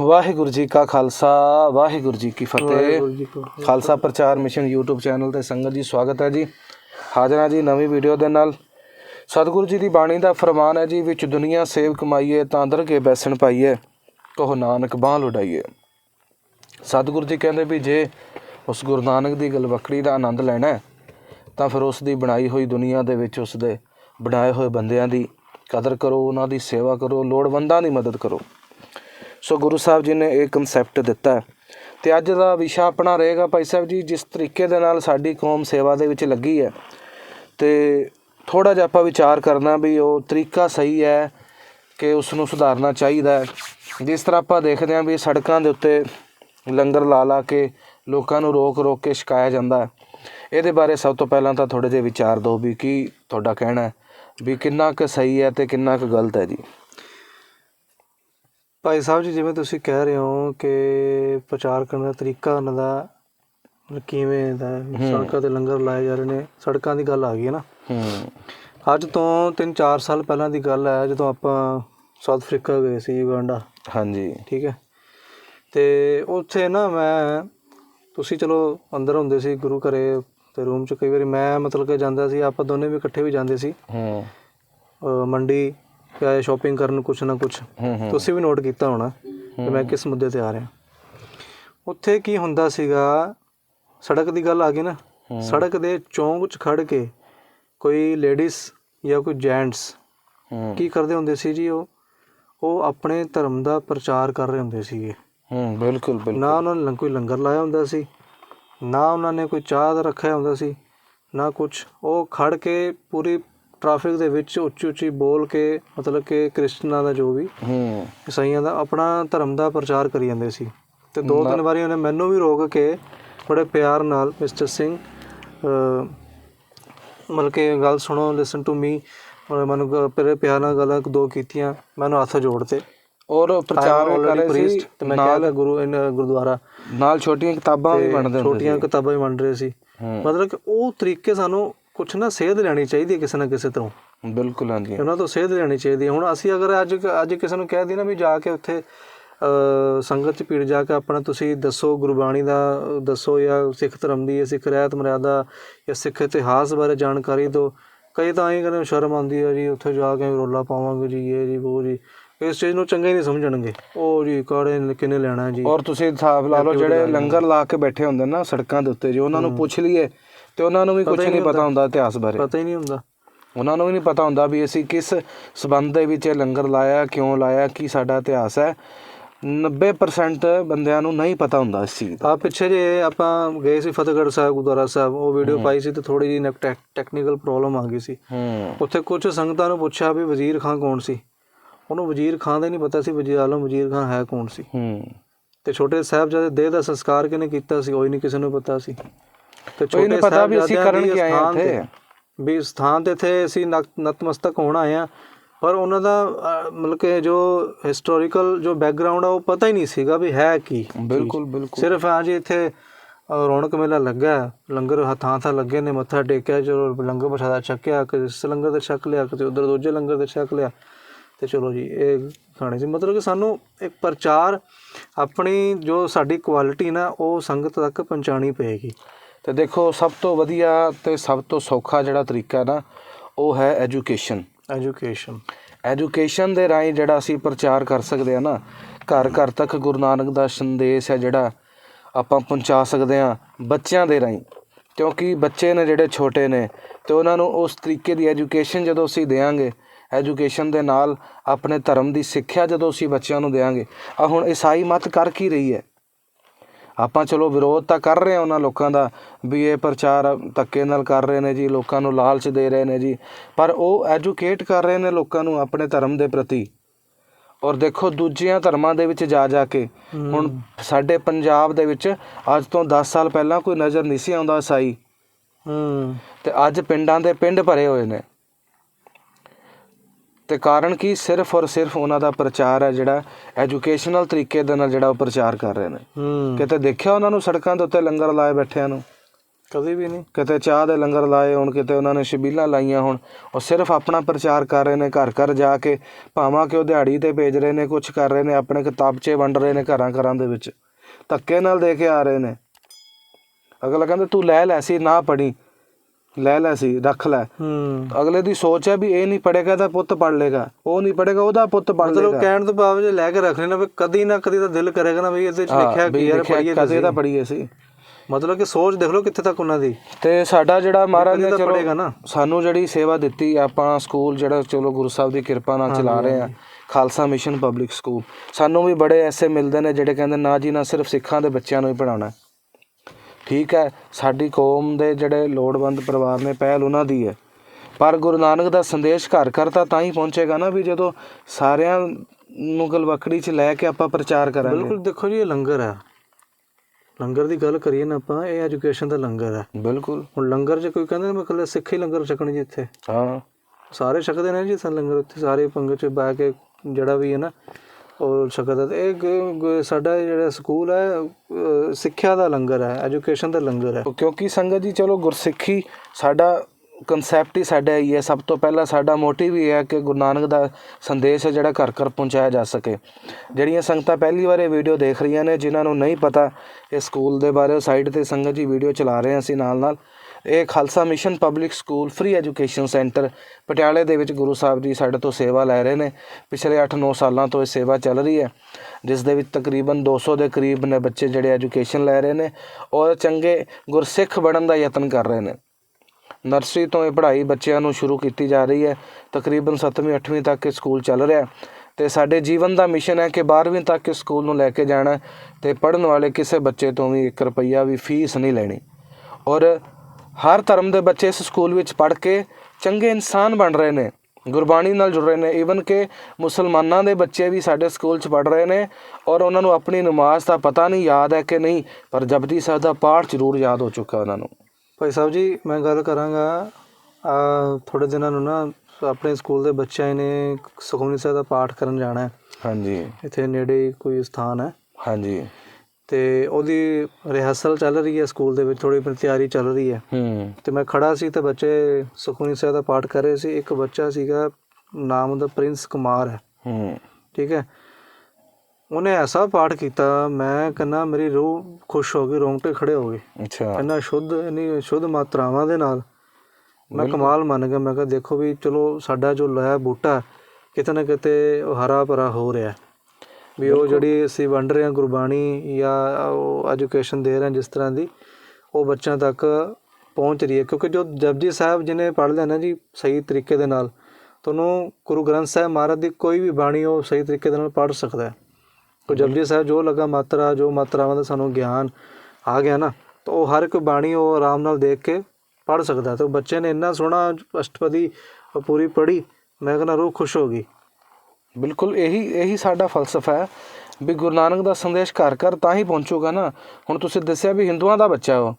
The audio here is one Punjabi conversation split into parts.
ਵਾਹਿਗੁਰੂ ਜੀ ਕਾ ਖਾਲਸਾ ਵਾਹਿਗੁਰੂ ਜੀ ਕੀ ਫਤਿਹ। ਖਾਲਸਾ। ਪ੍ਰਚਾਰ ਮਿਸ਼ਨ YouTube ਚੈਨਲ ਤੇ ਸੰਗਤ ਜੀ ਸਵਾਗਤ ਹੈ ਜੀ। ਹਾਜ਼ਰ ਹਾਂ ਜੀ ਨਵੀਂ ਵੀਡੀਓ ਦੇ ਨਾਲ। ਸਤਿਗੁਰੂ ਜੀ ਦੀ ਬਾਣੀ ਦਾ ਫਰਮਾਨ ਹੈ ਜੀ ਵਿੱਚ ਦੁਨੀਆ ਸੇਵ ਕਮਾਈਏ ਤਾਂ ਅੰਦਰ ਕੇ ਬੈਸਣ ਪਾਈਏ। ਕਹੋ ਨਾਨਕ ਬਾਹ ਲੁਡਾਈਏ ਸਤਿਗੁਰੂ ਜੀ ਕਹਿੰਦੇ ਵੀ ਜੇ ਉਸ ਗੁਰੂ ਨਾਨਕ ਦੀ ਗਲਵਕੜੀ ਦਾ ਆਨੰਦ ਲੈਣਾ ਤਾਂ ਫਿਰ ਉਸ ਦੀ ਬਣਾਈ ਹੋਈ ਦੁਨੀਆ ਦੇ ਵਿੱਚ ਉਸ ਦੇ ਬਣਾਏ ਹੋਏ ਬੰਦਿਆਂ ਦੀ ਕਦਰ ਕਰੋ ਉਹਨਾਂ ਦੀ ਸੇਵਾ ਕਰੋ ਲੋੜਵੰਦਾਂ ਦੀ ਮਦਦ ਕਰੋ। ਸੋ ਗੁਰੂ ਸਾਹਿਬ ਜੀ ਨੇ ਇਹ ਕਨਸੈਪਟ ਦਿੱਤਾ ਹੈ। ਤੇ ਅੱਜ ਦਾ ਵਿਸ਼ਾ ਆਪਣਾ ਰਹੇਗਾ ਭਾਈ ਸਾਹਿਬ ਜੀ, ਜਿਸ ਤਰੀਕੇ ਦੇ ਨਾਲ ਸਾਡੀ ਕੌਮ ਸੇਵਾ ਦੇ ਵਿੱਚ ਲੱਗੀ ਹੈ। ਤੇ ਥੋੜਾ ਜਿਹਾ ਆਪਾਂ ਵਿਚਾਰ ਕਰਨਾ ਵੀ ਉਹ ਤਰੀਕਾ ਸਹੀ ਹੈ ਕਿ ਉਸ ਨੂੰ ਸੁਧਾਰਨਾ ਚਾਹੀਦਾ ਹੈ। ਜਿਸ ਤਰ੍ਹਾਂ ਆਪਾਂ ਦੇਖਦੇ ਹਾਂ ਵੀ ਸੜਕਾਂ ਦੇ ਉੱਤੇ ਲੰਗਰ ਲਾ ਲਾ ਕੇ ਲੋਕਾਂ ਨੂੰ ਰੋਕ ਰੋਕ ਕੇ ਛਕਾਇਆ ਜਾਂਦਾ ਇਹਦੇ ਬਾਰੇ ਸਭ ਤੋਂ ਪਹਿਲਾਂ ਤਾਂ ਥੋੜੇ ਜਿਹੇ ਵਿਚਾਰ ਦਿਓ ਵੀ ਕੀ ਤੁਹਾਡਾ ਕਹਿਣਾ ਹੈ, ਵੀ ਕਿੰਨਾ ਕੁ ਸਹੀ ਹੈ ਤੇ ਕਿੰਨਾ ਕੁ ਗਲਤ ਹੈ ਜੀ। ਭਾਈ ਸਾਹਿਬ ਜੀ ਜਿਵੇਂ ਤੁਸੀਂ ਕਹਿ ਰਹੇ ਹੋ ਕਿ ਪ੍ਰਚਾਰ ਕਰਨ ਦਾ ਤਰੀਕਾ ਉਹਨਾਂ ਦਾ ਕਿਵੇਂ ਦਾ ਸੜਕਾਂ ਤੇ ਲੰਗਰ ਲਾਏ ਜਾ ਰਹੇ ਨੇ ਸੜਕਾਂ ਦੀ ਗੱਲ ਆ ਗਈ ਹੈ ਨਾ। ਹੂੰ। ਅੱਜ ਤੋਂ 3-4 ਸਾਲ ਪਹਿਲਾਂ ਦੀ ਗੱਲ ਹੈ ਜਦੋਂ ਆਪਾਂ ਸਾਊਥ ਅਫਰੀਕਾ ਗਏ ਸੀ ਯੂਗਾਂਡਾ। ਹਾਂਜੀ। ਠੀਕ ਹੈ। ਤੇ ਉੱਥੇ ਨਾ ਮੈਂ ਤੁਸੀਂ ਚਲੋ ਅੰਦਰ ਹੁੰਦੇ ਸੀ ਗੁਰੂ ਘਰੇ ਤੇ ਰੂਮ 'ਚ ਕਈ ਵਾਰੀ ਮੈਂ ਮਤਲਬ ਕਿ ਜਾਂਦਾ ਸੀ ਆਪਾਂ ਦੋਨੇ ਵੀ ਇਕੱਠੇ ਵੀ ਜਾਂਦੇ ਸੀ। ਹੂੰ। ਮੰਡੀ ਜਾਂ ਸ਼ਾਪਿੰਗ ਕਰਨ ਕੁਛ ਨਾ ਕੁਛ। ਹੂੰ ਹੂੰ। ਤੁਸੀਂ ਵੀ ਨੋਟ ਕੀਤਾ ਹੋਣਾ ਕਿ ਮੈਂ ਕਿਸ ਮੁੱਦੇ ਤੇ ਆ ਰਿਹਾ। ਉੱਥੇ ਕੀ ਹੁੰਦਾ ਸੀਗਾ ਸੜਕ ਦੀ ਗੱਲ ਆ ਗਈ ਨਾ। ਸੜਕ ਦੇ ਚੌਂਕ 'ਚ ਖੜ ਕੇ ਕੋਈ ਲੇਡੀਜ਼ ਜਾਂ ਕੋਈ ਜੈਂਟਸ ਕੀ ਕਰਦੇ ਹੁੰਦੇ ਸੀ ਜੀ ਉਹ? ਉਹ ਆਪਣੇ ਧਰਮ ਦਾ ਪ੍ਰਚਾਰ ਕਰ ਰਹੇ ਹੁੰਦੇ ਸੀਗੇ। ਹੂੰ ਬਿਲਕੁਲ ਬਿਲਕੁਲ। ਨਾ ਉਹਨਾਂ ਨੇ ਕੋਈ ਲੰਗਰ ਲਾਇਆ ਹੁੰਦਾ ਸੀ ਨਾ ਉਹਨਾਂ ਨੇ ਕੋਈ ਚਾਹ ਦਾ ਰੱਖਿਆ ਹੁੰਦਾ ਸੀ ਨਾ ਕੁਝ ਉਹ ਖੜ ਕੇ ਪੂਰੀ ਟ੍ਰੈਫਿਕ ਦੇ ਵਿੱਚ ਉੱਚੀ ਉੱਚੀ ਬੋਲ ਕੇ ਮਤਲਬ ਕਿ ਕ੍ਰਿਸਚਨਾਂ ਦਾ ਜੋ ਵੀ ਹੂੰ। ਈਸਾਈਆਂ ਦਾ ਆਪਣਾ ਧਰਮ ਦਾ ਪ੍ਰਚਾਰ ਕਰੀ ਜਾਂਦੇ ਸੀ। ਤੇ ਦੋ ਤਿੰਨ ਵਾਰੀ ਉਹਨੇ ਮੈਨੂੰ ਵੀ ਰੋਕ ਕੇ ਬੜੇ ਪਿਆਰ ਨਾਲ ਮਿਸਟਰ ਸਿੰਘ ਮਤਲਬ ਕਿ ਗੱਲ ਸੁਣੋ ਲਿਸਨ ਟੂ ਮੀ ਮੈਨੂੰ ਮੇਰੇ ਪਿਆਰ ਨਾਲ ਗੱਲਾਂ ਦੋ ਕੀਤੀਆਂ ਮੈਨੂੰ ਹੱਥ ਜੋੜਤੇ। ਔਰ ਪ੍ਰਚਾਰ ਵੀ ਕਰ ਰਹੇ ਸੀ ਤੇ ਮੈਂ ਕਿਹਾ ਗੁਰੂ ਇਨ ਗੁਰਦੁਆਰਾ। ਨਾਲ ਛੋਟੀਆਂ ਕਿਤਾਬਾਂ ਵੀ ਬਣਦੇ ਹੁੰਦੇ ਛੋਟੀਆਂ ਕਿਤਾਬਾਂ ਹੀ ਵੰਡ ਰਹੇ ਸੀ। ਮਤਲਬ ਕਿ ਉਹ ਤਰੀਕੇ ਸਾਨੂੰ ਕੁਛ ਨਾ ਸੇਧ ਲੈਣੀ ਚਾਹੀਦੀ ਹੈ ਕਿਸੇ ਨਾ ਕਿਸੇ ਤਰ੍ਹਾਂ। ਬਿਲਕੁਲ ਹਾਂਜੀ। ਉਹਨਾਂ ਤੋਂ ਸੇਧ ਲੈਣੀ ਚਾਹੀਦੀ ਹੈ। ਹੁਣ ਅਸੀਂ ਅਗਰ ਅੱਜ ਅੱਜ ਕਿਸੇ ਨੂੰ ਕਹਿ ਨਾ ਵੀ ਜਾ ਕੇ ਉੱਥੇ ਸੰਗਤ ਚ ਪੀੜ ਜਾ ਕੇ ਆਪਣਾ ਤੁਸੀਂ ਦੱਸੋ ਗੁਰਬਾਣੀ ਦਾ ਦੱਸੋ ਜਾਂ ਸਿੱਖ ਧਰਮ ਦੀ ਸਿੱਖ ਰਹਿਤ ਮਰਿਆਦਾ ਜਾਂ ਸਿੱਖ ਇਤਿਹਾਸ ਬਾਰੇ ਜਾਣਕਾਰੀ ਦਿਓ। ਕਈ ਤਾਂ ਐਂ ਕਹਿੰਦੇ ਸ਼ਰਮ ਆਉਂਦੀ ਹੈ ਜੀ ਉੱਥੇ ਜਾ ਕੇ ਰੋਲਾ ਪਾਵਾਂਗੇ ਜੀ ਇਹ ਜੀ ਉਹ ਜੀ। ਇਸ ਚੀਜ਼ ਨੂੰ ਚੰਗਾ ਹੀ ਨਹੀਂ ਸਮਝਣਗੇ। ਉਹ ਜੀ ਕਾੜੇ ਕਿਨੇ ਲੈਣਾ ਜੀ? ਔਰ ਤੁਸੀਂ ਹਿਸਾਬ ਲਾ ਲਓ ਜਿਹੜੇ ਲੰਗਰ ਲਾ ਕੇ ਬੈਠੇ ਹੁੰਦੇ ਨਾ ਸੜਕਾਂ ਦੇ ਉੱਤੇ ਜੇ ਉਹਨਾਂ ਨੂੰ ਪੁੱਛ ਲਈਏ ਤੇ ਉਹਨਾਂ ਨੂੰ ਵੀ ਕੁਝ ਨਹੀਂ ਪਤਾ ਹੁੰਦਾ ਇਤਿਹਾਸ ਬਾਰੇ। ਪਤਾ ਹੀ ਨਹੀਂ ਹੁੰਦਾ। ਉਹਨਾਂ ਨੂੰ ਵੀ ਨਹੀਂ ਪਤਾ ਹੁੰਦਾ ਵੀ ਅਸੀਂ ਕਿਸ ਸਬੰਧ ਦੇ ਵਿੱਚ ਇਹ ਲੰਗਰ ਲਾਇਆ ਕਿਉਂ ਲਾਇਆ ਕੀ ਸਾਡਾ ਇਤਿਹਾਸ ਹੈ। 90% ਬੰਦਿਆਂ ਨੂੰ ਨਹੀਂ ਪਤਾ ਹੁੰਦਾ ਇਸ ਚੀਜ਼ ਦਾ। ਆ ਪਿੱਛੇ ਜੇ ਆਪਾਂ ਗਏ ਸੀ ਫਤਿਹਗੜ੍ਹ ਸਾਹਿਬ ਗੁਰਦੁਆਰਾ ਸਾਹਿਬ ਉਹ ਵੀਡੀਓ ਪਾਈ ਸੀ ਤੇ ਥੋੜੀ ਜਿਹੀ ਟੈਕਨੀਕਲ ਪ੍ਰੋਬਲਮ ਆ ਗਈ ਸੀ। ਉੱਥੇ ਕੁਝ ਸੰਗਤਾਂ ਨੂੰ ਪੁੱਛਿਆ ਵੀ ਵਜ਼ੀਰ ਖਾਨ ਕੌਣ ਸੀ? ਉਹਨੂੰ ਵਜ਼ੀਰ ਖਾਨ ਦਾ ਨਹੀਂ ਪਤਾ ਸੀ ਵਜ਼ੀਰ ਆਲਮ ਵਜ਼ੀਰ ਖਾਨ ਹੈ ਕੌਣ ਸੀ। ਹੂੰ। ਤੇ ਛੋਟੇ ਸਾਹਿਬਜ਼ਾਦੇ ਦੇਹ ਦਾ ਸੰਸਕਾਰ ਕਿਹਨੇ ਕੀਤਾ ਸੀ ਉਹ ਹੀ ਨਹੀਂ ਕਿਸੇ ਨੂੰ ਪਤਾ ਸੀ। ਤੇ ਨਹੀਂ ਪਤਾ ਵੀ ਅਸੀਂ ਕਰਨ ਦੀ ਕੀ ਆਏ ਹਾਂ ਇੱਥੇ। ਵੀ ਸਥਾਨ ਤੇ ਇੱਥੇ ਅਸੀਂ ਨਤ- ਨਤਮਸਤਕ ਹੋਣ ਆਏ ਆ ਪਰ ਉਹਨਾਂ ਦਾ ਮਤਲਬ ਕਿ ਜੋ ਹਿਸਟੋਰੀਕਲ ਜੋ ਬੈਕਗ੍ਰਾਉਂਡ ਆ ਉਹ ਪਤਾ ਹੀ ਨਹੀਂ ਸੀਗਾ ਵੀ ਹੈ ਕੀ ਬਿਲਕੁਲ ਬਿਲਕੁਲ। ਸਿਰਫ ਆ ਜੀ ਇੱਥੇ ਰੌਣਕ ਮੇਲਾ ਲੱਗਾ। ਲੰਗਰ ਹੱਥਾਂ ਥਾਂ ਲੱਗੇ ਨੇ ਮੱਥਾ ਟੇਕਿਆ ਚਲੋ ਲੰਗਰ ਪ੍ਰਸ਼ਾਦਾ ਛਕਿਆ ਕਿ ਇਸ ਲੰਗਰ ਤੇ ਛਕ ਲਿਆ ਕਿ ਉਧਰ ਦੂਜੇ ਲੰਗਰ ਤੇ ਛਕ ਲਿਆ। ਤੇ ਚਲੋ ਜੀ ਇਹ ਖਾਣੇ ਸੀ। ਮਤਲਬ ਕਿ ਸਾਨੂੰ ਇੱਕ ਪ੍ਰਚਾਰ ਆਪਣੀ ਜੋ ਸਾਡੀ ਕੁਆਲਿਟੀ ਨਾ ਉਹ ਸੰਗਤ ਤੱਕ ਪਹੁੰਚਾਣੀ ਪਏਗੀ। ਤੇ ਦੇਖੋ ਸਭ ਤੋਂ ਵਧੀਆ ਤੇ ਸਭ ਤੋਂ ਸੌਖਾ ਜਿਹੜਾ ਤਰੀਕਾ ਨਾ ਉਹ ਹੈ ਐਜੂਕੇਸ਼ਨ ਐਜੂਕੇਸ਼ਨ ਐਜੂਕੇਸ਼ਨ ਦੇ ਰਾਹੀਂ ਜਿਹੜਾ ਅਸੀਂ ਪ੍ਰਚਾਰ ਕਰ ਸਕਦੇ ਆ ਨਾ ਘਰ ਘਰ ਤੱਕ ਗੁਰੂ ਨਾਨਕ ਦਾ ਸੰਦੇਸ਼ ਹੈ ਜਿਹੜਾ ਆਪਾਂ ਪਹੁੰਚਾ ਸਕਦੇ ਆ ਬੱਚਿਆਂ ਦੇ ਰਾਹੀਂ। ਕਿਉਂਕਿ ਬੱਚੇ ਨੇ ਜਿਹੜੇ ਛੋਟੇ ਨੇ ਤੇ ਉਹਨਾਂ ਨੂੰ ਉਸ ਤਰੀਕੇ ਦੀ ਐਜੂਕੇਸ਼ਨ ਜਦੋਂ ਅਸੀਂ ਦੇਵਾਂਗੇ ਐਜੂਕੇਸ਼ਨ ਦੇ ਨਾਲ ਆਪਣੇ ਧਰਮ ਦੀ ਸਿੱਖਿਆ ਜਦੋਂ ਅਸੀਂ ਬੱਚਿਆਂ ਨੂੰ ਦੇਵਾਂਗੇ ਆ ਹੁਣ ਈਸਾਈ ਮਤ ਕਰ ਕੀ ਰਹੀ ਹੈ? ਆਪਾਂ ਚਲੋ ਵਿਰੋਧ ਤਾਂ ਕਰ ਰਹੇ ਆ ਉਹਨਾਂ ਲੋਕਾਂ ਦਾ ਵੀ ਇਹ ਪ੍ਰਚਾਰ ਧੱਕੇ ਨਾਲ ਕਰ ਰਹੇ ਨੇ ਜੀ ਲੋਕਾਂ ਨੂੰ ਲਾਲਚ ਦੇ ਰਹੇ ਨੇ ਜੀ ਪਰ ਉਹ ਐਜੂਕੇਟ ਕਰ ਰਹੇ ਨੇ ਲੋਕਾਂ ਨੂੰ ਆਪਣੇ ਧਰਮ ਦੇ ਪ੍ਰਤੀ। ਔਰ ਦੇਖੋ ਦੂਜੀਆਂ ਧਰਮਾਂ ਦੇ ਵਿੱਚ ਜਾ ਜਾ ਕੇ ਹੁਣ ਸਾਡੇ ਪੰਜਾਬ ਦੇ ਵਿੱਚ ਅੱਜ ਤੋਂ 10 ਸਾਲ ਪਹਿਲਾਂ ਕੋਈ ਨਜ਼ਰ ਨਹੀਂ ਸੀ ਆਉਂਦਾ ਈਸਾਈ ਹੂੰ। ਤੇ ਅੱਜ ਪਿੰਡਾਂ ਦੇ ਪਿੰਡ ਭਰੇ ਹੋਏ ਨੇ। ਤੇ ਕਾਰਨ ਕੀ? ਸਿਰਫ ਔਰ ਸਿਰਫ ਉਹਨਾਂ ਦਾ ਪ੍ਰਚਾਰ ਹੈ ਜਿਹੜਾ ਐਜੂਕੇਸ਼ਨਲ ਤਰੀਕੇ ਦੇ ਨਾਲ ਜਿਹੜਾ ਉਹ ਪ੍ਰਚਾਰ ਕਰ ਰਹੇ ਨੇ। ਕਿਤੇ ਦੇਖਿਆ ਉਹਨਾਂ ਨੂੰ ਸੜਕਾਂ ਦੇ ਉੱਤੇ ਲੰਗਰ ਲਾਏ ਬੈਠਿਆਂ ਨੂੰ? ਕਦੇ ਵੀ ਨਹੀਂ। ਕਿਤੇ ਚਾਹ ਦੇ ਲੰਗਰ ਲਾਏ ਹੁਣ ਕਿਤੇ ਉਹਨਾਂ ਨੇ ਛਬੀਲਾਂ ਲਾਈਆਂ ਹੁਣ। ਉਹ ਸਿਰਫ ਆਪਣਾ ਪ੍ਰਚਾਰ ਕਰ ਰਹੇ ਨੇ ਘਰ ਘਰ ਜਾ ਕੇ ਭਾਵਾਂ ਕਿ ਉਹ ਦਿਹਾੜੀ ਤੇ ਭੇਜ ਰਹੇ ਨੇ ਕੁਝ ਕਰ ਰਹੇ ਨੇ ਆਪਣੇ ਕਿਤਾਬਚੇ ਵੰਡ ਰਹੇ ਨੇ ਘਰਾਂ ਘਰਾਂ ਦੇ ਵਿੱਚ। ਧੱਕੇ ਨਾਲ ਦੇ ਕੇ ਆ ਰਹੇ ਨੇ। ਅਗਲਾ ਕਹਿੰਦਾ ਤੂੰ ਲੈ ਲੈ ਸੀ ਨਾ ਪੜੀ ਲੈ ਲੈ ਸੀ ਰੱਖ ਲੈ। ਹੂੰ। ਅਗਲੇ ਦੀ ਸੋਚ ਹੈ ਵੀ ਇਹ ਨਹੀਂ ਪੜੇਗਾ ਤਾਂ ਪੁੱਤ ਪੜ ਲੇਗਾ ਉਹ ਨਹੀਂ ਪੜੇਗਾ ਉਹਦਾ ਪੁੱਤ ਪੜ ਮਤਲਬ ਲੇਗਾ ਕਹਿਣ ਤੋਂ ਭਾਵ ਜੇ ਲੈ ਕੇ ਰੱਖਣੇ ਨਾ ਵੀ ਕਦੀ ਨਾ ਕਦੀ ਤਾਂ ਦਿਲ ਕਰੇਗਾ ਨਾ ਵੀ ਇਹਦੇ ਚ ਲਿਖਿਆ ਕੀ ਯਾਰ ਪੜੀਏ ਕਦੇ ਤਾਂ ਪੜੀਏ ਸੀ। ਮਤਲਬ ਕਿ ਸੋਚ ਦੇਖ ਲਓ ਕਿੱਥੇ ਤੱਕ ਉਹਨਾਂ ਦੀ। ਤੇ ਸਾਡਾ ਜਿਹੜਾ ਮਹਾਰਾਜ ਨੇ ਚਲੋ ਸਾਨੂੰ ਜਿਹੜੀ ਸੇਵਾ ਦਿੱਤੀ ਆਪਾਂ ਸਕੂਲ ਜਿਹੜਾ ਚਲੋ ਗੁਰੂ ਸਾਹਿਬ ਦੀ ਕਿਰਪਾ ਨਾਲ ਚਲਾ ਰਹੇ ਆ ਖਾਲਸਾ ਮਿਸ਼ਨ ਪਬਲਿਕ ਸਕੂਲ ਸਾਨੂੰ ਵੀ ਬੜੇ ਐਸੇ ਮਿਲਦੇ ਨੇ ਜਿਹੜੇ ਕਹਿੰਦੇ ਨਾ ਜੀ ਨਾ ਸਿਰਫ ਸਿੱਖਾਂ ਦੇ ਬੱਚਿਆਂ ਨੂੰ ਹੀ ਪੜਾਉਣਾ ਠੀਕ ਹੈ ਸਾਡੀ ਕੌਮ ਦੇ ਜਿਹੜੇ ਲੋੜਵੰਦ ਪਰਿਵਾਰ ਨੇ ਪਹਿਲ ਉਹਨਾਂ ਦੀ ਹੈ। ਪਰ ਗੁਰੂ ਨਾਨਕ ਦਾ ਸੰਦੇਸ਼ ਘਰ ਘਰ ਤਾਂ ਤਾਂ ਹੀ ਪਹੁੰਚੇਗਾ ਨਾ ਵੀ ਜਦੋਂ ਸਾਰਿਆਂ ਨੂੰ ਗਲਵਕੜੀ 'ਚ ਲੈ ਕੇ ਆਪਾਂ ਪ੍ਰਚਾਰ ਕਰਾਂਗੇ। ਬਿਲਕੁਲ ਦੇਖੋ ਜੀ ਇਹ ਲੰਗਰ ਹੈ। ਲੰਗਰ ਦੀ ਗੱਲ ਕਰੀਏ ਨਾ ਆਪਾਂ ਇਹ ਐਜੂਕੇਸ਼ਨ ਦਾ ਲੰਗਰ ਹੈ। ਬਿਲਕੁਲ। ਹੁਣ ਲੰਗਰ 'ਚ ਕੋਈ ਕਹਿੰਦਾ ਮੈਂ ਇਕੱਲੇ ਸਿੱਖ ਲੰਗਰ ਛਕਣ ਜੀ ਇੱਥੇ। ਹਾਂ। ਸਾਰੇ ਛਕਦੇ ਨੇ ਜੀ ਸਨ ਲੰਗਰ ਉੱਥੇ ਸਾਰੇ ਪੰਗਤ 'ਚ ਬਹਿ ਕੇ ਜਿਹੜਾ ਵੀ ਹੈ ਨਾ ਉਹ ਛਕਦਾ ਇਹ ਸਾਡਾ ਜਿਹੜਾ ਸਕੂਲ ਹੈ ਸਿੱਖਿਆ ਦਾ ਲੰਗਰ ਹੈ, ਐਜੂਕੇਸ਼ਨ ਦਾ ਲੰਗਰ ਹੈ। ਕਿਉਂਕਿ ਸੰਗਤ ਜੀ, ਚਲੋ ਗੁਰਸਿੱਖੀ ਸਾਡਾ ਕਨਸੈਪਟ ਹੀ ਸਾਡਾ ਹੀ ਹੈ। ਸਭ ਤੋਂ ਪਹਿਲਾਂ ਸਾਡਾ ਮੋਟਿਵ ਹੀ ਹੈ ਕਿ ਗੁਰੂ ਨਾਨਕ ਦਾ ਸੰਦੇਸ਼ ਹੈ ਜਿਹੜਾ ਘਰ ਘਰ ਪਹੁੰਚਾਇਆ ਜਾ ਸਕੇ। ਜਿਹੜੀਆਂ ਸੰਗਤਾਂ ਪਹਿਲੀ ਵਾਰ ਇਹ ਵੀਡੀਓ ਦੇਖ ਰਹੀਆਂ ਨੇ, ਜਿਨ੍ਹਾਂ ਨੂੰ ਨਹੀਂ ਪਤਾ ਇਸ ਸਕੂਲ ਦੇ ਬਾਰੇ ਸਾਈਡ ਤੇ ਸੰਗਤ ਜੀ ਵੀਡੀਓ ਚਲਾ ਰਹੇ ਹਾਂ ਅਸੀਂ ਨਾਲ ਨਾਲ ਇਹ Khalsa mission public school free education centre ਪਟਿਆਲੇ ਦੇ ਵਿੱਚ ਗੁਰੂ ਸਾਹਿਬ ਜੀ ਸਾਡੇ ਤੋਂ ਸੇਵਾ ਲੈ ਰਹੇ ਨੇ। ਪਿਛਲੇ 8-9 ਸਾਲਾਂ ਤੋਂ ਇਹ ਸੇਵਾ ਚੱਲ ਰਹੀ ਹੈ, ਜਿਸ ਦੇ ਵਿੱਚ ਤਕਰੀਬਨ 200 ਦੇ ਕਰੀਬ ਨੇ ਬੱਚੇ ਜਿਹੜੇ ਐਜੂਕੇਸ਼ਨ ਲੈ ਰਹੇ ਨੇ ਔਰ ਚੰਗੇ ਗੁਰਸਿੱਖ ਬਣਨ ਦਾ ਯਤਨ ਕਰ ਰਹੇ ਨੇ। ਨਰਸਰੀ ਤੋਂ ਇਹ ਪੜ੍ਹਾਈ ਬੱਚਿਆਂ ਨੂੰ ਸ਼ੁਰੂ ਕੀਤੀ ਜਾ ਰਹੀ ਹੈ। ਤਕਰੀਬਨ 7ਵੀਂ 8ਵੀਂ ਤੱਕ ਇਹ ਸਕੂਲ ਚੱਲ ਰਿਹਾ ਹੈ ਤੇ ਸਾਡੇ ਜੀਵਨ ਦਾ ਮਿਸ਼ਨ ਹੈ ਕਿ 12ਵੀਂ ਤੱਕ ਇਸ ਸਕੂਲ ਨੂੰ ਲੈ ਕੇ ਜਾਣਾ ਹੈ ਤੇ ਪੜ੍ਹਨ ਵਾਲੇ ਕਿਸੇ ਬੱਚੇ ਤੋਂ ਵੀ 1 ਰੁਪਈਆ ਵੀ ਫੀਸ ਨਹੀਂ ਲੈਣੀ। ਔਰ ਹਰ ਧਰਮ ਦੇ ਬੱਚੇ ਇਸ ਸਕੂਲ ਵਿੱਚ ਪੜ੍ਹ ਕੇ ਚੰਗੇ ਇਨਸਾਨ ਬਣ ਰਹੇ ਨੇ। ਗੁਰਬਾਣੀ ਨਾਲ ਜੁੜ ਰਹੇ ਨੇ। ਈਵਨ ਕਿ ਮੁਸਲਮਾਨਾਂ ਦੇ ਬੱਚੇ ਵੀ ਸਾਡੇ ਸਕੂਲ 'ਚ ਪੜ੍ਹ ਰਹੇ ਨੇ ਔਰ ਉਹਨਾਂ ਨੂੰ ਆਪਣੀ ਨਮਾਜ਼ ਦਾ ਪਤਾ ਨਹੀਂ ਯਾਦ ਹੈ ਕਿ ਨਹੀਂ ਪਰ ਜਪਜੀ ਸਾਹਿਬ ਦਾ ਪਾਠ ਜ਼ਰੂਰ ਯਾਦ ਹੋ ਚੁੱਕਾ ਉਹਨਾਂ ਨੂੰ। ਭਾਈ ਸਾਹਿਬ ਜੀ ਮੈਂ ਗੱਲ ਕਰਾਂਗਾ ਆ ਥੋੜੇ ਦਿਨਾਂ ਨੂੰ ਨਾ ਆਪਣੇ ਸਕੂਲ ਦੇ ਬੱਚਿਆਂ ਨੇ ਸੁਖਮਨੀ ਸਾਹਿਬ ਦਾ ਪਾਠ ਕਰਨ ਜਾਣਾ ਹੈ। ਹਾਂਜੀ। ਇੱਥੇ ਨੇੜੇ ਕੋਈ ਸਥਾਨ ਹੈ। ਹਾਂਜੀ। ਤੇ ਉਹਦੀ ਰਿਹਰਸਲ ਚੱਲ ਰਹੀ ਹੈ ਸਕੂਲ ਦੇ ਵਿੱਚ ਥੋੜੀ ਤਿਆਰੀ ਚੱਲ ਰਹੀ ਹੈ। ਹੂੰ। ਤੇ ਮੈਂ ਖੜਾ ਸੀ ਤੇ ਬੱਚੇ ਸੁਖਮਨੀ ਸਾਹਿਬ ਦਾ ਪਾਠ ਕਰ ਰਹੇ ਸੀ। ਇੱਕ ਬੱਚਾ ਸੀਗਾ ਨਾਮ ਉਹਦਾ ਪ੍ਰਿੰਸ ਕੁਮਾਰ ਹੈ। ਹੂੰ। ਠੀਕ ਹੈ? ਉਹਨੇ ਐਸਾ ਪਾਠ ਕੀਤਾ ਮੈਂ ਕਹਿੰਦਾ ਮੇਰੀ ਰੂਹ ਖੁਸ਼ ਹੋ ਗਈ ਰੋਂਗਟੇ ਖੜੇ ਹੋ ਗਏ। ਅੱਛਾ। ਇੰਨਾ ਸ਼ੁੱਧ ਇੰਨੀ ਸ਼ੁੱਧ ਮਾਤਰਾਵਾਂ ਦੇ ਨਾਲ ਮੈਂ ਕਮਾਲ ਮੰਨ ਗਿਆ। ਮੈਂ ਕਿਹਾ ਦੇਖੋ ਵੀ ਚਲੋ ਸਾਡਾ ਜੋ ਲਾਇਆ ਬੂਟਾ ਕਿਤੇ ਨਾ ਕਿਤੇ ਹਰਾ ਭਰਾ ਹੋ ਰਿਹਾ ਵੀ ਉਹ ਜਿਹੜੀ ਅਸੀਂ ਵੰਡ ਰਹੇ ਹਾਂ ਗੁਰਬਾਣੀ ਜਾਂ ਉਹ ਐਜੂਕੇਸ਼ਨ ਦੇ ਰਹੇ ਹਾਂ ਜਿਸ ਤਰ੍ਹਾਂ ਦੀ ਉਹ ਬੱਚਿਆਂ ਤੱਕ ਪਹੁੰਚ ਰਹੀ ਹੈ। ਕਿਉਂਕਿ ਜੋ ਜਪਜੀ ਸਾਹਿਬ ਜਿਹਨੇ ਪੜ੍ਹ ਲਿਆ ਨਾ ਜੀ ਸਹੀ ਤਰੀਕੇ ਦੇ ਨਾਲ ਤੁਹਾਨੂੰ ਗੁਰੂ ਗ੍ਰੰਥ ਸਾਹਿਬ ਮਹਾਰਾਜ ਦੀ ਕੋਈ ਵੀ ਬਾਣੀ ਉਹ ਸਹੀ ਤਰੀਕੇ ਦੇ ਨਾਲ ਪੜ੍ਹ ਸਕਦਾ ਹੈ। ਕੋ ਜਪਜੀ ਸਾਹਿਬ ਜੋ ਲਗਾ ਮਾਤਰਾ ਜੋ ਮਾਤਰਾਵਾਂ ਦਾ ਸਾਨੂੰ ਗਿਆਨ ਆ ਗਿਆ ਨਾ ਤਾਂ ਉਹ ਹਰ ਇੱਕ ਬਾਣੀ ਉਹ ਆਰਾਮ ਨਾਲ ਦੇਖ ਕੇ ਪੜ੍ਹ ਸਕਦਾ ਤੇ ਬੱਚੇ ਨੇ ਇੰਨਾ ਸੋਹਣਾ ਅਸ਼ਟਪਦੀ ਪੂਰੀ ਪੜ੍ਹੀ ਮੈਂ ਕਹਿੰਦਾ ਰੂਹ ਖੁਸ਼ ਹੋ ਗਈ। ਬਿਲਕੁਲ ਇਹੀ ਇਹੀ ਸਾਡਾ ਫਲਸਫਾ ਹੈ ਵੀ ਗੁਰੂ ਨਾਨਕ ਦਾ ਸੰਦੇਸ਼ ਘਰ ਘਰ ਤਾਂ ਹੀ ਪਹੁੰਚੂਗਾ ਨਾ। ਹੁਣ ਤੁਸੀਂ ਦੱਸਿਆ ਵੀ ਹਿੰਦੂਆਂ ਦਾ ਬੱਚਾ ਉਹ।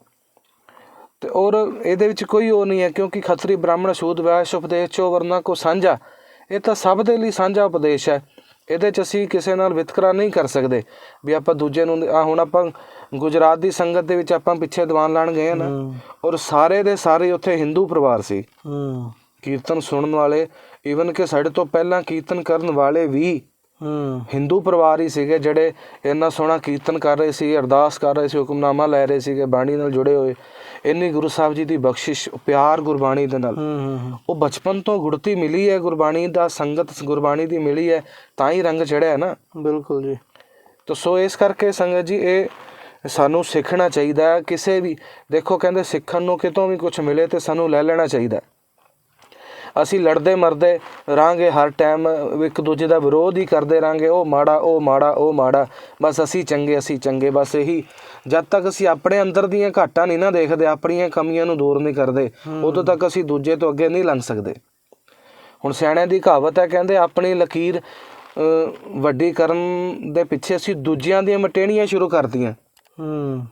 ਤੇ ਔਰ ਇਹਦੇ ਵਿੱਚ ਕੋਈ ਉਹ ਨਹੀਂ ਹੈ ਕਿਉਂਕਿ ਖੱਤਰੀ ਬ੍ਰਾਹਮਣ ਸ਼ੂਦ ਵੈਸ਼ ਉਪਦੇਸ਼ ਚੋ ਵਰਨਾ ਕੋ ਸਾਂਝਾ। ਇਹ ਤਾਂ ਸਭ ਦੇ ਲਈ ਸਾਂਝਾ ਉਪਦੇਸ਼ ਹੈ। ਇਹਦੇ 'ਚ ਅਸੀਂ ਕਿਸੇ ਨਾਲ ਵਿਤਕਰਾ ਨਹੀਂ ਕਰ ਸਕਦੇ ਵੀ ਆਪਾਂ ਦੂਜੇ ਨੂੰ ਆ ਹੁਣ ਆਪਾਂ ਗੁਜਰਾਤ ਦੀ ਸੰਗਤ ਦੇ ਵਿੱਚ ਆਪਾਂ ਪਿੱਛੇ ਦੀਵਾਨ ਲਾਣ ਗਏ ਆ ਨਾ। ਔਰ ਸਾਰੇ ਦੇ ਸਾਰੇ ਉੱਥੇ ਹਿੰਦੂ ਪਰਿਵਾਰ ਸੀ। ਹੂੰ। ਕੀਰਤਨ ਸੁਣਨ ਵਾਲੇ ਈਵਨ ਕਿ ਸਾਡੇ ਤੋਂ ਪਹਿਲਾਂ ਕੀਰਤਨ ਕਰਨ ਵਾਲੇ ਵੀ ਹੂੰ। ਹਿੰਦੂ ਪਰਿਵਾਰ ਹੀ ਸੀਗੇ ਜਿਹੜੇ ਇੰਨਾ ਸੋਹਣਾ ਕੀਰਤਨ ਕਰ ਰਹੇ ਸੀ ਅਰਦਾਸ ਕਰ ਰਹੇ ਸੀ ਹੁਕਮਨਾਮਾ ਲੈ ਰਹੇ ਸੀਗੇ ਬਾਣੀ ਨਾਲ ਜੁੜੇ ਹੋਏ। ਇੰਨੀ ਗੁਰੂ ਸਾਹਿਬ ਜੀ ਦੀ ਬਖਸ਼ਿਸ਼ ਪਿਆਰ ਗੁਰਬਾਣੀ ਦੇ ਨਾਲ। ਉਹ ਬਚਪਨ ਤੋਂ ਗੁੜਤੀ ਮਿਲੀ ਹੈ ਗੁਰਬਾਣੀ ਦਾ ਸੰਗਤ ਗੁਰਬਾਣੀ ਦੀ ਮਿਲੀ ਹੈ ਤਾਂ ਹੀ ਰੰਗ ਚੜਿਆ ਹੈ ਨਾ। ਬਿਲਕੁਲ ਜੀ। ਤਾਂ ਸੋ ਇਸ ਕਰਕੇ ਸੰਗਤ ਜੀ ਇਹ ਸਾਨੂੰ ਸਿੱਖਣਾ ਚਾਹੀਦਾ ਕਿਸੇ ਵੀ ਦੇਖੋ ਕਹਿੰਦੇ ਸਿੱਖਣ ਨੂੰ ਕਿਤੋਂ ਵੀ ਕੁਝ ਮਿਲੇ ਤੇ ਸਾਨੂੰ ਲੈ ਲੈਣਾ ਚਾਹੀਦਾ। ਅਸੀਂ ਲੜਦੇ ਮਰਦੇ ਰਾਂਗੇ ਹਰ ਟਾਈਮ ਇੱਕ ਦੂਜੇ ਦਾ ਵਿਰੋਧ ਹੀ ਕਰਦੇ ਰਾਂਗੇ ਉਹ ਮਾੜਾ ਉਹ ਮਾੜਾ ਉਹ ਮਾੜਾ। ਬਸ ਅਸੀਂ ਚੰਗੇ ਅਸੀਂ ਚੰਗੇ ਬਸ ਇਹੀ। ਜਦ ਤੱਕ ਅਸੀਂ ਆਪਣੇ ਅੰਦਰ ਦੀਆਂ ਘਾਟਾਂ ਨਹੀਂ ਨਾ ਦੇਖਦੇ ਆਪਣੀਆਂ ਕਮੀਆਂ ਨੂੰ ਦੂਰ ਨਹੀਂ ਕਰਦੇ ਉਦੋਂ ਤੱਕ ਅਸੀਂ ਦੂਜੇ ਤੋਂ ਅੱਗੇ ਨਹੀਂ ਲੰਘ ਸਕਦੇ। ਹੁਣ ਸਿਆਣਿਆਂ ਦੀ ਕਹਾਵਤ ਹੈ ਕਹਿੰਦੇ ਆਪਣੀ ਲਕੀਰ ਵੱਡੀ ਕਰਨ ਦੇ ਪਿੱਛੇ ਅਸੀਂ ਦੂਜਿਆਂ ਦੀਆਂ ਮਟੇਣੀਆਂ ਸ਼ੁਰੂ ਕਰਦੀਆਂ ਹੂੰ।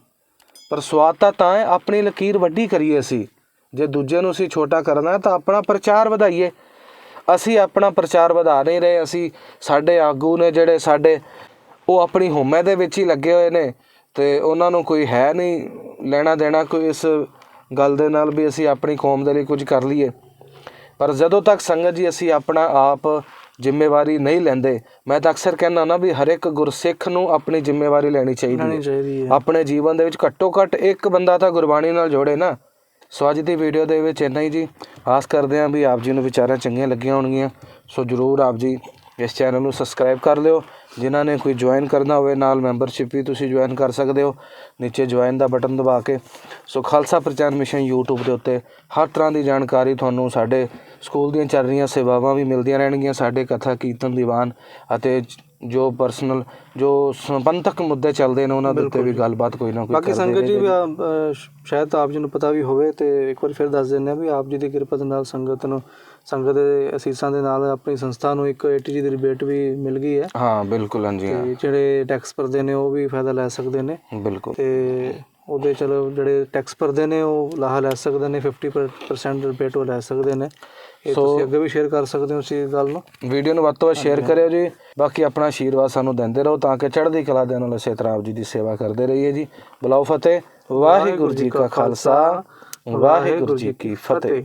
ਪਰ ਸਵਾਦ ਤਾਂ ਤਾਂ ਹੈ ਆਪਣੀ ਲਕੀਰ ਵੱਡੀ ਕਰੀਏ ਅਸੀਂ। ਜੇ ਦੂਜੇ ਨੂੰ ਅਸੀਂ ਛੋਟਾ ਕਰਨਾ ਤਾਂ ਆਪਣਾ ਪ੍ਰਚਾਰ ਵਧਾਈਏ। ਅਸੀਂ ਆਪਣਾ ਪ੍ਰਚਾਰ ਵਧਾ ਨਹੀਂ ਰਹੇ ਅਸੀਂ ਸਾਡੇ ਆਗੂ ਨੇ ਜਿਹੜੇ ਸਾਡੇ ਉਹ ਆਪਣੀ ਹਉਮੈ ਦੇ ਵਿੱਚ ਹੀ ਲੱਗੇ ਹੋਏ ਨੇ ਤੇ ਉਹਨਾਂ ਨੂੰ ਕੋਈ ਹੈ ਨਹੀਂ ਲੈਣਾ ਦੇਣਾ ਕੋਈ ਇਸ ਗੱਲ ਦੇ ਨਾਲ ਵੀ ਅਸੀਂ ਆਪਣੀ ਕੌਮ ਦੇ ਲਈ ਕੁਝ ਕਰ ਲਈਏ। ਪਰ ਜਦੋਂ ਤੱਕ ਸੰਗਤ ਜੀ ਅਸੀਂ ਆਪਣਾ ਆਪ ਜ਼ਿੰਮੇਵਾਰੀ ਨਹੀਂ ਲੈਂਦੇ ਮੈਂ ਤਾਂ ਅਕਸਰ ਕਹਿੰਦਾ ਨਾ ਵੀ ਹਰ ਇੱਕ ਗੁਰਸਿੱਖ ਨੂੰ ਆਪਣੀ ਜ਼ਿੰਮੇਵਾਰੀ ਲੈਣੀ ਚਾਹੀਦੀ ਹੈ। ਆਪਣੇ ਜੀਵਨ ਦੇ ਵਿੱਚ ਘੱਟੋ ਘੱਟ ਇੱਕ ਬੰਦਾ ਤਾਂ ਗੁਰਬਾਣੀ ਨਾਲ ਜੋੜੇ ਨਾ। ਸੋ ਅੱਜ ਦੀ ਵੀਡੀਓ ਦੇ ਵਿੱਚ ਇੰਨਾ ਹੀ ਜੀ। ਆਸ ਕਰਦੇ ਹਾਂ ਵੀ ਆਪ ਜੀ ਨੂੰ ਵਿਚਾਰਾਂ ਚੰਗੀਆਂ ਲੱਗੀਆਂ ਹੋਣਗੀਆਂ। ਸੋ ਜਰੂਰ ਆਪ ਜੀ ਇਸ ਚੈਨਲ ਨੂੰ ਸਬਸਕ੍ਰਾਈਬ ਕਰ ਲਿਓ। ਜਿਨ੍ਹਾਂ ਨੇ ਕੋਈ ਜੁਆਇਨ ਕਰਨਾ ਹੋਵੇ, ਨਾਲ ਮੈਂਬਰਸ਼ਿਪ ਵੀ ਤੁਸੀਂ ਜੁਆਇਨ ਕਰ ਸਕਦੇ ਹੋ। ਨੀਚੇ ਜੁਆਇਨ ਦਾ ਬਟਨ ਦਬਾ ਕੇ। ਸੋ ਖਾਲਸਾ ਪ੍ਰਚਾਰ ਮਿਸ਼ਨ YouTube ਦੇ ਉੱਤੇ ਹਰ ਤਰ੍ਹਾਂ ਦੀ ਜਾਣਕਾਰੀ ਤੁਹਾਨੂੰ ਸਾਡੇ ਸਕੂਲ ਦੀਆਂ ਚੱਲ ਰਹੀਆਂ ਸੇਵਾਵਾਂ ਵੀ ਮਿਲਦੀਆਂ ਰਹਿਣਗੀਆਂ। ਸਾਡੇ ਕਥਾ, ਕੀਰਤਨ, ਦੀਵਾਨ ਅਤੇ ਜੋ ਪਰਸਨਲ ਜੋ ਸੰਬੰਧਕ ਮੁੱਦੇ ਚੱਲਦੇ ਨੇ ਉਹਨਾਂ ਦੇ ਉੱਤੇ ਵੀ ਗੱਲਬਾਤ ਕੋਈ ਨਾ ਕੋਈ ਬਾਕੀ ਸੰਗਤ ਜੀ ਸ਼ਾਇਦ ਆਪ ਜੀ ਨੂੰ ਪਤਾ ਵੀ ਹੋਵੇ ਤੇ ਇੱਕ ਵਾਰ ਫਿਰ ਦੱਸ ਦਿੰਦੇ ਆ ਵੀ ਆਪ ਜੀ ਦੀ ਕਿਰਪਾ ਦੇ ਨਾਲ ਸੰਗਤ ਨੂੰ ਸੰਗਤ ਦੇ ਅਸੀਸਾਂ ਦੇ ਨਾਲ ਆਪਣੀ ਸੰਸਥਾ ਨੂੰ ਇੱਕ ਏਟੀਜੀ ਦੀ ਰਿਬੇਟ ਵੀ ਮਿਲ ਗਈ ਹੈ। ਹਾਂ ਬਿਲਕੁਲ ਹਾਂਜੀ ਹਾਂ। ਜਿਹੜੇ ਟੈਕਸ ਭਰਦੇ ਨੇ ਉਹ ਵੀ ਫਾਇਦਾ ਲੈ ਸਕਦੇ ਨੇ। ਬਿਲਕੁਲ। ਤੇ ਉਹਦੇ ਚਲੋ ਜਿਹੜੇ ਟੈਕਸ ਭਰਦੇ ਨੇ ਉਹ ਲਾਹਾ ਲੈ ਸਕਦੇ ਨੇ 50% ਰਿਬੇਟ ਉਹ ਲੈ ਸਕਦੇ ਨੇ। ਇਹ ਤੁਸੀਂ ਅੱਗੇ ਵੀ ਸ਼ੇਅਰ ਕਰ ਸਕਦੇ ਹੋ ਇਸ ਗੱਲ ਨੂੰ। ਵੀਡੀਓ ਨੂੰ ਵੱਧ ਤੋਂ ਵੱਧ ਸ਼ੇਅਰ ਕਰਿਓ ਜੀ। ਬਾਕੀ ਆਪਣਾ ਆਸ਼ੀਰਵਾਦ ਸਾਨੂੰ ਦਿੰਦੇ ਰਹੋ ਤਾਂ ਕਿ ਚੜ੍ਹਦੀ ਕਲਾ ਦੇ ਨਾਲ ਤਰ੍ਹਾਂ ਆਪ ਜੀ ਦੀ ਸੇਵਾ ਕਰਦੇ ਰਹੀਏ ਜੀ। ਬੁਲਾਓ ਫਤਿਹ। ਵਾਹਿਗੁਰੂ ਜੀ ਕਾ ਖਾਲਸਾ। ਵਾਹਿਗੁਰੂ ਜੀ ਕੀ ਫਤਿਹ।